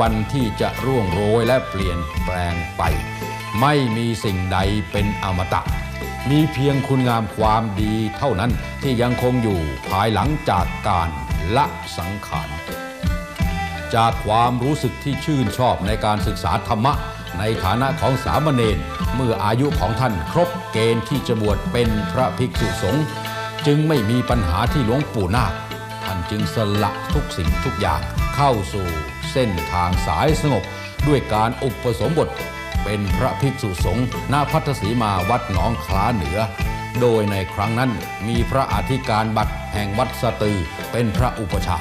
วันที่จะร่วงโรยและเปลี่ยนแปลงไป ไม่มีสิ่งใดเป็นอมตะ มีเพียงคุณงามความดีเท่านั้นที่ยังคงอยู่ภายหลังจากการละสังขาร จากความรู้สึกที่ชื่นชอบในการศึกษาธรรมะในฐานะของสามเณรเมื่ออายุของท่านครบเกณฑ์ที่จะบวชเป็นพระภิกษุสงฆ์จึงไม่มีปัญหาที่หลวงปู่นาคท่านจึงสละทุกสิ่งทุกอย่างเข้าสู่ เส้นทางสายสงบ ด้วยการอุปสมบท เป็นพระภิกษุสงฆ์ณพัทสีมาวัดหนองคล้าเหนือ โดยในครั้งนั้นมีพระอธิการบัตรแห่งวัดสตือเป็นพระอุปชา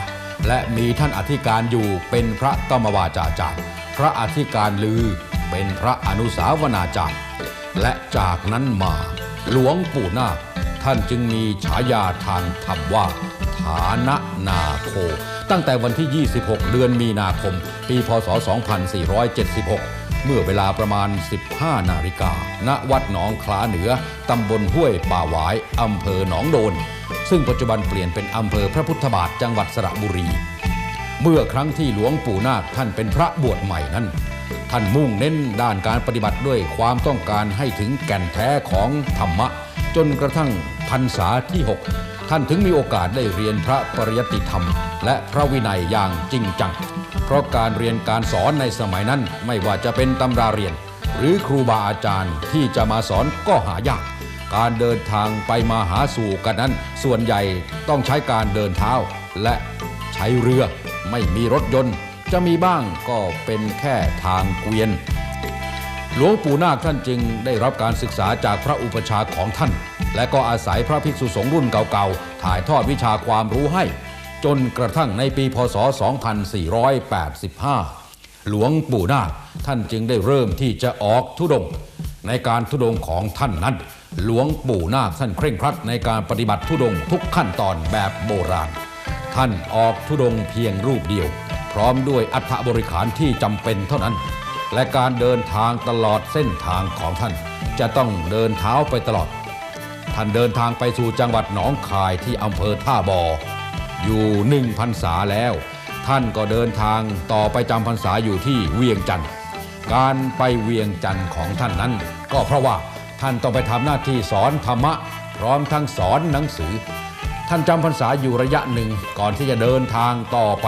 และมีท่านอธิการอยู่เป็นพระกรรมวาจาจารย์ พระอธิการลือเป็นพระอนุสาวนาจารย์ และจากนั้นมาหลวงปู่นาค ท่านจึงมีฉายาทางธรรมว่า ฐานะนาโค ตั้งแต่วันที่ 26 เดือนมีนาคม ปีพศ 2476 เมื่อเวลาประมาณ 15 นาฬิกา ณ วัดหนองคลาเหนือ ตำบลห้วยป่าหวาย อำเภอหนองโดน ซึ่งปัจจุบันเปลี่ยนเป็นอำเภอพระพุทธบาทจังหวัดสระบุรี เมื่อครั้งที่หลวงปู่นาคท่านเป็นพระบวชใหม่นั้นท่านมุ่งเน้นด้านการปฏิบัติด้วยความต้องการให้ถึงแก่นแท้ของธรรมะ จนกระทั่งพรรษาที่ 6 ท่านถึงมีโอกาสได้เรียนพระปริยติธรรม และพระวินัยอย่างจริงจัง เพราะการเรียนการสอนในสมัยนั้นไม่ว่าจะเป็นตำราเรียน หรือครูบาอาจารย์ที่จะมาสอนก็หายาก การเดินทางไปมาหาสู่กันนั้น ส่วนใหญ่ต้องใช้การเดินเท้า และใช้เรือไม่มีรถยนต์ จะมีบ้างก็เป็นแค่ทางเกวียน หลวงปู่นาคท่านจึงได้รับการศึกษาจากพระอุปชาของท่าน และก็อาศัยพระภิกษุสงฆ์รุ่นเก่าๆ ถ่ายทอดวิชาความรู้ให้ จนกระทั่งในปีพศ 2485 หลวงปู่นาคท่านจึงได้เริ่มที่จะออกธุดง ในการธุดงของท่านนั้น หลวงปู่นาคท่านเคร่งครัดในการปฏิบัติธุดงทุกขั้นตอนแบบโบราณ ท่านออกธุดงเพียงรูปเดียว พร้อมด้วยอัฐบริขารที่จำเป็นเท่านั้น และการเดินทางตลอดเส้นทางของท่าน จะต้องเดินเท้าไปตลอด ท่านเดินทางไปสู่จังหวัดหนองคายที่อำเภอท่าบอ อยู่หนึ่งพรรษาแล้ว ท่านก็เดินทางต่อไปจำพรรษาอยู่ที่เวียงจันทร์การไปเวียงจันทร์ของท่านนั้น ก็เพราะว่าท่านต้องไปทำหน้าที่สอนธรรมะ พร้อมทั้งสอนหนังสือ ท่านจำพรรษาอยู่ระยะหนึ่งก่อนที่จะเดินทางต่อไป